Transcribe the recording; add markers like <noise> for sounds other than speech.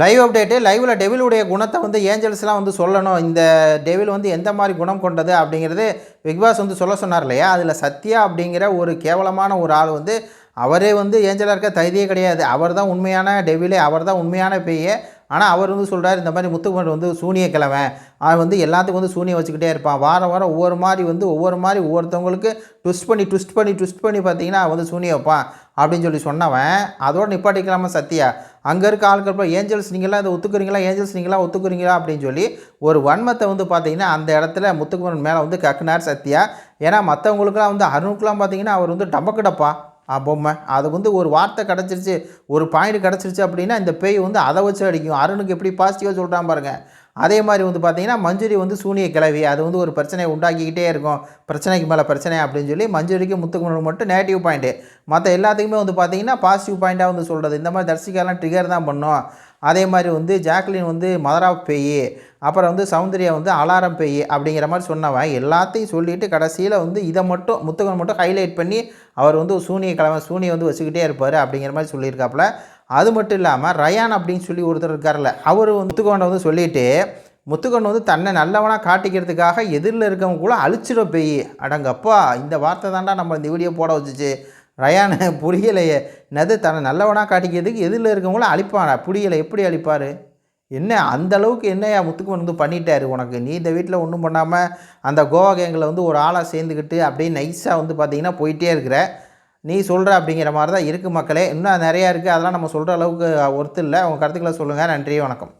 Live update லைவில் டெவிலுடைய குணத்தை வந்து ஏஞ்சல்ஸ்லாம் வந்து சொல்லணும். இந்த டெவில் வந்து எந்த மாதிரி குணம் கொண்டது அப்படிங்கிறது பிக்பாஸ் வந்து சொல்ல சொன்னார் இல்லையா? அதில் சத்யா அப்படிங்கிற ஒரு கேவலமான ஒரு ஆள் வந்து அவரே வந்து ஏஞ்சலாக இருக்க தைரியே கிடையாது. அவர் தான் உண்மையான டெவிலே அவர் தான் உண்மையான பேயே. ஆனால் அவர் வந்து சொல்கிறார் இந்த மாதிரி முத்துக்குமர் வந்து சூனிய கிழமை அவன் வந்து எல்லாத்துக்கும் வந்து சூனியம் வச்சுக்கிட்டே இருப்பான். வாரம் வாரம் ஒவ்வொரு மாதிரி வந்து ஒவ்வொரு மாதிரி ஒவ்வொருத்தவங்களுக்கு ட்விஸ்ட் பண்ணி ட்விஸ்ட் பண்ணி ட்விஸ்ட் பண்ணி பார்த்தீங்கன்னா அவன் வந்து சூனியம் வைப்பான். அப்படின்னு சொல்லி சொன்னவன் அதோட நிப்பாட்டிக்கலாமா சத்தியா? அங்கே இருக்க ஆட்கள் இப்போ ஏஞ்சல்ஸ் நீங்களாம் இதை ஒத்துக்குறீங்களா? ஏஞ்சல்ஸ் நீங்களாம் ஒத்துக்குறீங்களா? அப்படின்னு சொல்லி ஒரு வன்மத்தை வந்து பார்த்தீங்கன்னா அந்த இடத்துல முத்துக்குமரன் மேலே வந்து கக்குனார் சத்தியா. ஏன்னா மற்றவங்களுக்குலாம் வந்து அருணுக்குலாம் பார்த்தீங்கன்னா அவர் வந்து டம்பக்கிடப்பா. டப்பா பொம்மை. அது வந்து ஒரு வார்த்தை கிடச்சிருச்சு ஒரு பாயிண்ட் கிடச்சிருச்சு அப்படின்னா இந்த பேய் வந்து அதை வச்சு அடிக்கும். அருணுக்கு எப்படி பாசிட்டிவாக சொல்கிறான் பாருங்கள் அதே மாதிரி வந்து பார்த்திங்கன்னா மஞ்சுரி வந்து சூனிய கிளவி. அது வந்து ஒரு பிரச்சனையை உண்டாக்கிக்கிட்டே இருக்கும். பிரச்சனைக்கு மேலே பிரச்சனை அப்படின்னு சொல்லி மஞ்சுரிக்கு முத்துக்குமரன் மட்டும் நெகட்டிவ் பாயிண்ட்டு மற்ற எல்லாத்துக்குமே வந்து பார்த்தீங்கன்னா பாசிட்டிவ் பாயிண்ட்டாக வந்து சொல்கிறது இந்த மாதிரி தர்சிகாலாம் ட்ரிகர் தான் பண்ணோம். அதே மாதிரி வந்து ஜாக்லின் வந்து மதரா பேய் அப்புறம் வந்து சௌந்தர்யா வந்து அலாரம் பேய் அப்படிங்கிற மாதிரி சொன்னவன். எல்லாத்தையும் சொல்லிட்டு கடைசியில் வந்து இதை மட்டும் முத்துக்கன் மட்டும் ஹைலைட் பண்ணி அவர் வந்து சூனிய கிழமை சூனியை வந்து வச்சுக்கிட்டே இருப்பார் அப்படிங்கிற மாதிரி சொல்லியிருக்காப்புல. அது மட்டும் இல்லாமல் ரயான் அப்படின்னு சொல்லி ஒருத்தர் இருக்கார்ல அவர் வந்து முத்துக்கோண்டை வந்து சொல்லிட்டு முத்துக்கொண்டு வந்து தன்னை நல்லவனாக காட்டிக்கிறதுக்காக எதிரில் இருக்கவங்க கூட அழிச்சிட பெய். அடங்கப்பா இந்த வார்த்தை தாண்டா நம்ம இந்த வீடியோ போட வச்சுச்சு. ரயானு <laughs> புரியலையே என்னது தன்னை நல்லவனாக காட்டிக்கிறதுக்கு எதிரில் இருக்கவங்களும் அழிப்பானா புரியலை எப்படி அழிப்பார்? என்ன அந்த அளவுக்கு என்னையா முத்துக்குமன் வந்து பண்ணிட்டாரு உனக்கு? நீ இந்த வீட்டில் ஒன்றும் பண்ணாமல் அந்த கோவா கேங்கில் வந்து ஒரு ஆளாக சேர்ந்துக்கிட்டு அப்படியே நைஸாக வந்து பார்த்தீங்கன்னா போயிட்டே இருக்கிற நீ சொல்கிற அப்படிங்கிற மாதிரி தான் இருக்குது மக்களே. இன்னும் நிறையா இருக்குது அதெல்லாம் நம்ம சொல்கிற அளவுக்கு ஒர்த்து இல்லை. உங்கள் கருத்துக்களை சொல்லுங்கள் நன்றி வணக்கம்.